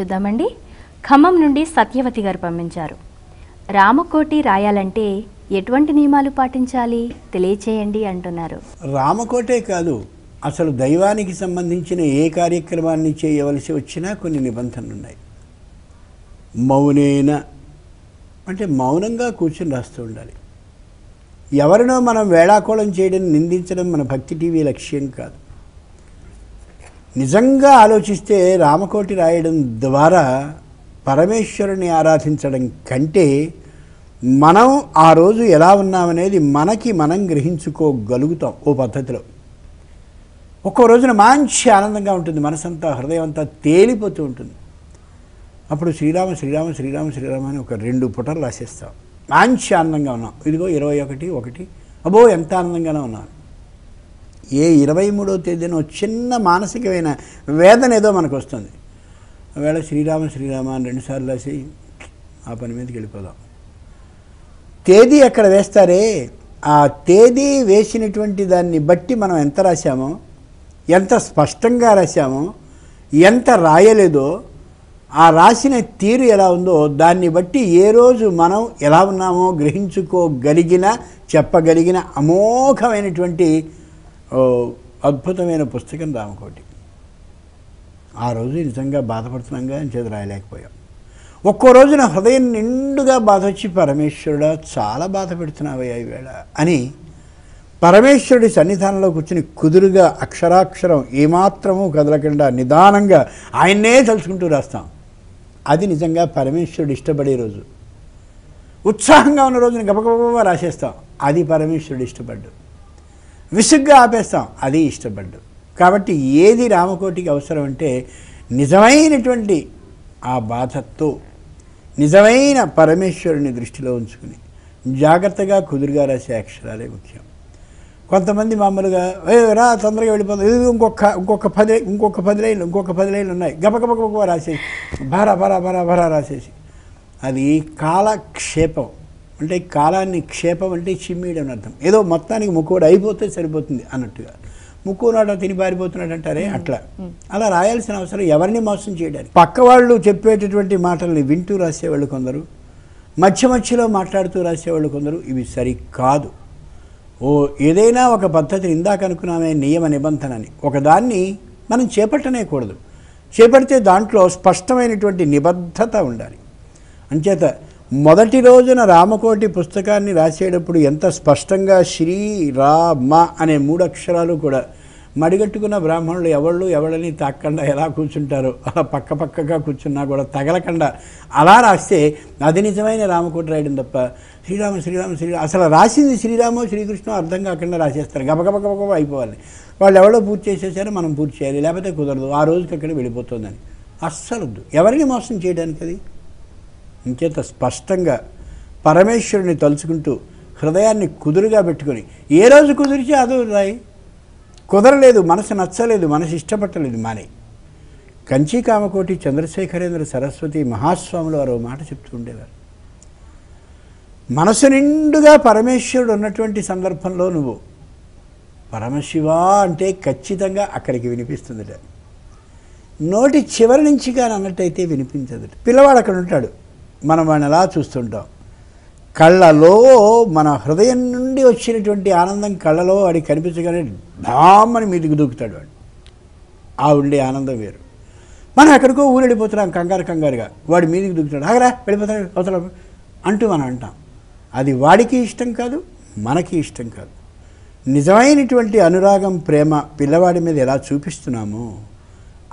చూద్దామండి. ఖమ్మం నుండి సత్యవతి గారు పంపించారు. రామకోటి రాయాలంటే ఎటువంటి నియమాలు పాటించాలి? తెలియచేయండి అంటున్నారు. రామకోటే కాదు అసలు దైవానికి సంబంధించిన ఏ కార్యక్రమాన్ని చేయవలసి వచ్చినా కొన్ని నిబంధనలు ఉన్నాయి మౌనేన అంటే మౌనంగా కూర్చుని రాస్తూ ఉండాలి. ఎవరినో మనం వేళాకోళం చేయడం నిందించడం మన భక్తి టీవీ లక్ష్యం కాదు. నిజంగా ఆలోచిస్తే రామకోటి రాయడం ద్వారా పరమేశ్వరుని ఆరాధించడం కంటే మనం ఆ రోజు ఎలా ఉన్నామనేది మనకి మనం గ్రహించుకోగలుగుతాం ఓ పద్ధతిలో. ఒక్కో రోజున మంచి ఆనందంగా ఉంటుంది మనసంతా హృదయం అంతా తేలిపోతూ ఉంటుంది. అప్పుడు శ్రీరామ శ్రీరామ శ్రీరామ శ్రీరామ అని ఒక రెండు పుటలు రాసేస్తాం. మంచి ఆనందంగా ఉన్నాం. ఇదిగో ఇరవై ఒకటి ఒకటి. అబ్బో ఎంత ఆనందంగానే ఉన్నాను ఏ ఇరవై మూడో తేదీన చిన్న మానసికమైన వేదన ఏదో మనకు వస్తుంది ఒకవేళ శ్రీరామ శ్రీరామ అని రెండుసార్లు రాసి ఆ పని మీదకి వెళ్ళిపోదాం. తేదీ ఎక్కడ వేస్తారే? ఆ తేదీ వేసినటువంటి దాన్ని బట్టి మనం ఎంత రాశామో ఎంత స్పష్టంగా రాశామో ఎంత రాయలేదో ఆ రాసిన తీరు ఎలా ఉందో దాన్ని బట్టి ఏ రోజు మనం ఎలా ఉన్నామో గ్రహించుకోగలిగిన చెప్పగలిగిన అమోఘమైనటువంటి అద్భుతమైన పుస్తకం రామకోటి ఆ రోజు నిజంగా బాధపడుతున్నాం కానీ చేతి రాయలేకపోయాం ఒక్కో రోజున హృదయం నిండుగా బాధ వచ్చి పరమేశ్వరుడా చాలా బాధ పెడుతున్నావయ్యా ఈవేళ అని పరమేశ్వరుడి సన్నిధానంలో కూర్చుని కుదురుగా అక్షరాక్షరం ఏమాత్రము కదలకుండా నిదానంగా ఆయన్నే తలుచుకుంటూ రాస్తాం అది నిజంగా పరమేశ్వరుడు ఇష్టపడే రోజు ఉత్సాహంగా ఉన్న రోజుని గబగబా రాసేస్తాం అది పరమేశ్వరుడు ఇష్టపడ్డు విసుగ్గా ఆపేస్తాం. అది ఇష్టపడ్డు. కాబట్టి ఏది రామకోటికి అవసరం అంటే నిజమైనటువంటి ఆ బాధతో నిజమైన పరమేశ్వరుని దృష్టిలో ఉంచుకుని. జాగ్రత్తగా కుదురుగా రాసే అక్షరాలే ముఖ్యం. కొంతమంది మామూలుగా రా తొందరగా వెళ్ళిపోతుంది ఇది ఇంకొక ఇంకొక పది ఇంకొక పది లైన్లు ఇంకొక పది లైన్లు ఉన్నాయి. గబగబగబ రాసేసి భరా భరా భరా భరా రాసేసి. అది కాలక్షేపం. అంటే కాలాన్ని క్షేపం అంటే చిమ్మీయడం అని అర్థం. ఏదో మొత్తానికి ముక్కుడు అయిపోతే సరిపోతుంది అన్నట్టుగా. ముక్కు నాట తిని పారిపోతున్నాడు అంటారే అట్లా. అలా రాయాల్సిన అవసరం ఎవరిని మోసం చేయడానికి? పక్క వాళ్ళు చెప్పేటటువంటి మాటల్ని వింటూ రాసేవాళ్ళు కొందరు మధ్య మధ్యలో మాట్లాడుతూ రాసేవాళ్ళు కొందరు ఇవి సరికాదు. ఓ ఏదైనా ఒక పద్ధతిని ఇందాక అనుకున్నామే నియమ నిబంధన అని ఒకదాన్ని మనం చేపట్టనే కూడదు చేపడితే దాంట్లో స్పష్టమైనటువంటి నిబద్ధత ఉండాలి. అంచేత మొదటి రోజున రామకోటి పుస్తకాన్ని రాసేటప్పుడు ఎంత స్పష్టంగా శ్రీ రామ అనే మూడు అక్షరాలు కూడా మడిగట్టుకున్న బ్రాహ్మణులు ఎవళ్ళు ఎవళ్ళని తాకుండా ఎలా కూర్చుంటారో అలా పక్క పక్కగా కూర్చున్నా కూడా తగలకుండా అలా రాస్తే అది నిజమైన రామకోటి రాయడం తప్ప శ్రీరామ శ్రీరామ శ్రీరామ. అసలు రాసింది శ్రీరామో శ్రీకృష్ణ అర్థం కాకుండా రాసేస్తారు. గబగబగబగ గబగబ అయిపోవాలి. వాళ్ళు ఎవరో పూర్తి చేసేసారో మనం పూర్తి చేయాలి. లేకపోతే కుదరదు. ఆ రోజుకి అక్కడ వెళ్ళిపోతుందని. అస్సలు ఎవరిని మోసం చేయడానికి అది ఇంకేత స్పష్టంగా పరమేశ్వరుని తలుచుకుంటూ హృదయాన్ని కుదురుగా పెట్టుకొని ఏ రోజు కుదిరితే అదో రాయి. కుదరలేదు మనసు నచ్చలేదు మనసు ఇష్టపట్టలేదు మానే. కంచి కామకోటి చంద్రశేఖరేంద్ర సరస్వతి మహాస్వాములు వారు మాట చెప్తూ ఉండేవారు. మనసు నిండుగా పరమేశ్వరుడు ఉన్నటువంటి సందర్భంలో నువ్వు పరమశివ అంటే ఖచ్చితంగా అక్కడికి వినిపిస్తుందిట. నోటి చివరి నుంచి కానీ అన్నట్టయితే వినిపించదు పిల్లవాడు అక్కడ ఉంటాడు. మనం వాడిని అలా చూస్తుంటాం? కళ్ళలో మన హృదయం నుండి వచ్చినటువంటి ఆనందం కళ్ళలో వాడి కనిపించగానే డామని మీదికి దూకుతాడు వాడు. ఆ ఉండే ఆనందం వేరు. మనం ఎక్కడికో ఊరెళ్ళిపోతున్నాం కంగారు కంగారుగా. వాడి మీదికి దూకుతాడు. ఆగరా వెళ్ళిపోతాడు అవతల అంటూ మనం అంటాం. అది వాడికి ఇష్టం కాదు మనకి ఇష్టం కాదు. నిజమైనటువంటి అనురాగం ప్రేమ పిల్లవాడి మీద ఎలా చూపిస్తున్నామో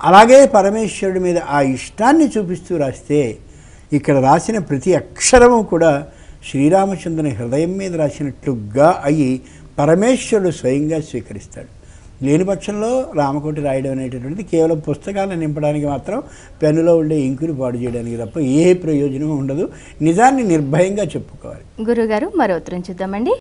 అలాగే పరమేశ్వరుడి మీద ఆ ఇష్టాన్ని చూపిస్తూ రాస్తే ఇక్కడ రాసిన ప్రతి అక్షరము కూడా శ్రీరామచంద్రుని హృదయం మీద రాసినట్లుగా అయి పరమేశ్వరుడు స్వయంగా స్వీకరిస్తాడు. లేని పక్షంలో రామకోటి రాయడం అనేటటువంటిది కేవలం పుస్తకాలను నింపడానికి మాత్రం పెన్నులో ఉండే ఇంకుని పాడు చేయడానికి తప్ప ఏ ప్రయోజనం ఉండదు. నిజాన్ని నిర్భయంగా చెప్పుకోవాలి. గురుగారు మరో ఉత్తరం చూద్దామండి.